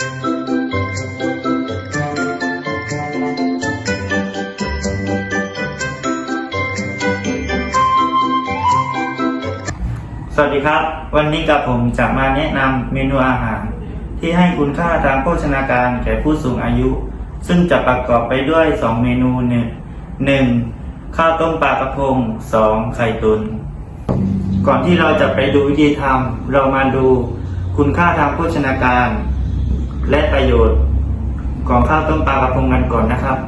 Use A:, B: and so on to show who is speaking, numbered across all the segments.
A: สวัสดีครับ วันนี้กับผมจะมาแนะนำเมนูอาหาร ที่ให้คุณค่าทางโภชนาการแก่ผู้สูงอายุ ซึ่งจะประกอบไปด้วย 2 เมนูหนึ่งหนึ่งข้าวต้มปลากระพง 2. ไข่ตุน ก่อนที่เราจะไปดูวิธีทำเรามาดูคุณค่าทางโภชนาการ และประโยชน์ของข้าวต้มปลากระพงกันก่อนนะครับ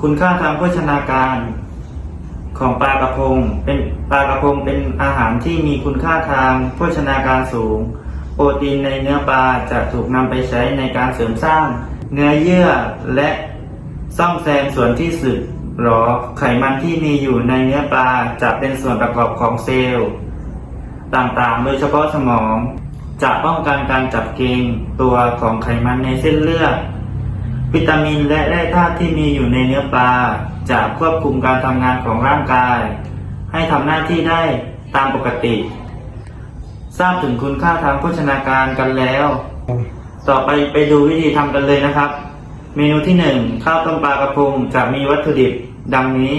A: คุณค่าทางโภชนาการของปลากระพงเป็นปลากระพงเป็นอาหารที่มีคุณค่าทางโภชนาการสูง โปรตีนในเนื้อปลาจะถูกนำไปใช้ในการเสริมสร้าง เนื้อเยื่อและซ่อมแซมส่วนที่สึกหรอไขมันที่มีอยู่ในเนื้อปลาจะเป็นส่วนประกอบของเซลล์ ต่างๆ โดยเฉพาะสมอง จะป้องกันการจับเกงตัวของไขมันในเส้นเลือด วิตามินและแร่ธาตุที่มีอยู่ในเนื้อปลา จะควบคุมการทำงานของร่างกาย ให้ทำหน้าที่ได้ตามปกติ ทราบถึงคุณค่าทางโภชนาการกันแล้ว ต่อไปไปดูวิธีทำกันเลยนะครับ เมนูที่หนึ่งข้าวต้มปลากระพงจะมีวัตถุดิบดังนี้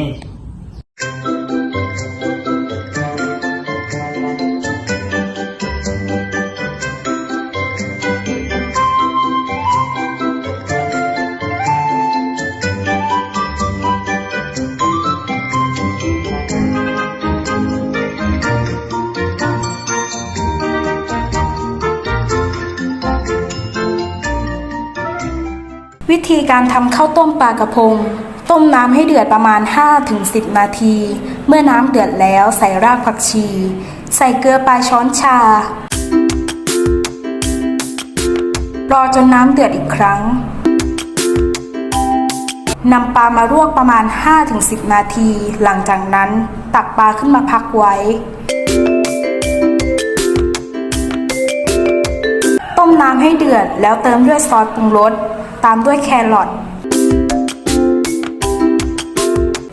B: วิธีการทำข้าวต้มปลากระพง ต้มน้ำให้เดือดประมาณ 5-10 นาที เมื่อน้ำเดือดแล้วใส่รากผักชี ใส่เกลือปลายช้อนชา รอจนน้ำเดือดอีกครั้งนำปลามาลวกประมาณ 5-10 นาที หลังจากนั้นตักปลาขึ้นมาพักไว้ ต้มน้ำให้เดือดแล้วเติมด้วยซอสปรุงรส ตามด้วยแครอท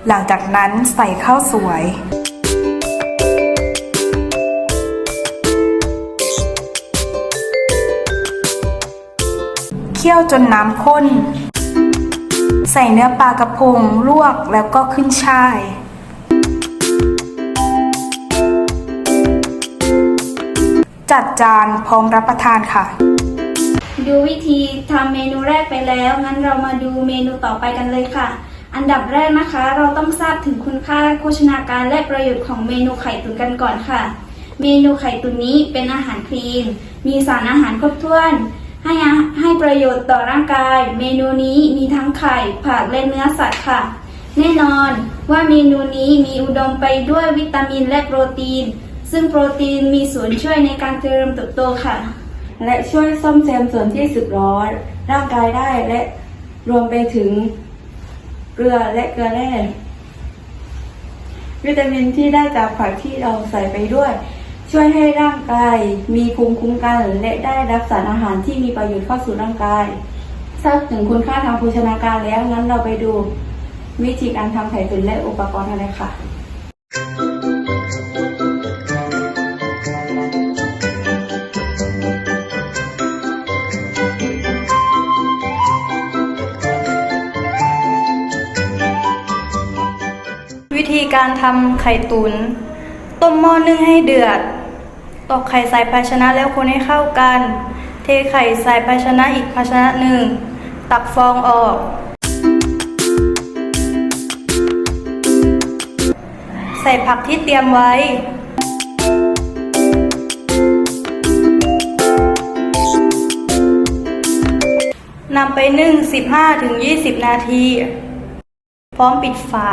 B: หลังจากนั้นใส่ข้าวสวย เคี่ยวจนน้ำข้น ใส่เนื้อปลากระพงลวกแล้วก็ขึ้นช่ายจัดจานพร้อมรับประทานค่ะ
C: ดูวิธีทำเมนูแรกไปแล้ว งั้นเรามาดูเมนูต่อไปกันเลยค่ะ อันดับแรกนะคะ เราต้องทราบถึงคุณค่าโภชนาการและประโยชน์ของเมนูไข่ตุ๋นกันก่อนค่ะ เมนูไข่ตุ๋นนี้เป็นอาหารคลีน มีสารอาหารครบถ้วน ให้อาให้ประโยชน์ต่อร่างกาย เมนูนี้มีทั้งไข่ ผักและเนื้อสัตว์ค่ะ แน่นอนว่าเมนูนี้มีอุดมไปด้วยวิตามินและโปรตีน ซึ่งโปรตีนมีส่วนช่วยในการเจริญเติบโตค่ะ
D: และช่วยซ่อมแซมส่วนที่สึกหรอร่างกายได้และรวมไปถึงเกลือและเกลือแร่วิตามินที่ได้จากผักที่เราใส่ไปด้วย ช่วยให้ร่างกายมีภูมิคุ้มกัน และได้รับสารอาหารที่มีประโยชน์เข้าสู่ร่างกายทราบถึงคุณค่าทางโภชนาการแล้วงั้นเราไปดูวิธีการทำไข่ตุ๋นและอุปกรณ์กันเลยค่ะ
B: การทำไข่ตุน๋นต้มหม้อนึ่งให้เดือด ตอกไข่ใส่ภาชนะแล้วคนให้เข้ากัน เทไข่ใส่ภาชนะอีกภาชนะหนึ่ง ตักฟองออก ใส่ผักที่เตรียมไว้ นำไปนึ่ง 15-20 นาที พร้อมปิดฝา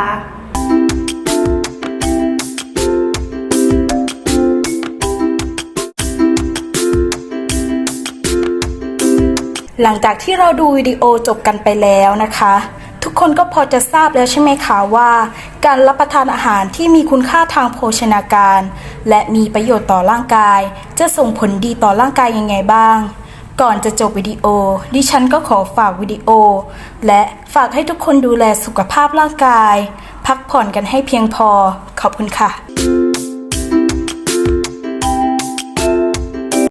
B: หลังจากที่เราดูวิดีโอจบกันไปแล้วนะคะ ทุกคนก็พอจะทราบแล้วใช่ไหมคะว่า การรับประทานอาหารที่มีคุณค่าทางโภชนาการ และมีประโยชน์ต่อร่างกาย จะส่งผลดีต่อร่างกายยังไงบ้าง ก่อนจะจบวิดีโอ ดิฉันก็ขอฝากวิดีโอ และฝากให้ทุกคนดูแลสุขภาพร่างกาย พักผ่อนกันให้เพียงพอ ขอบคุณค่ะ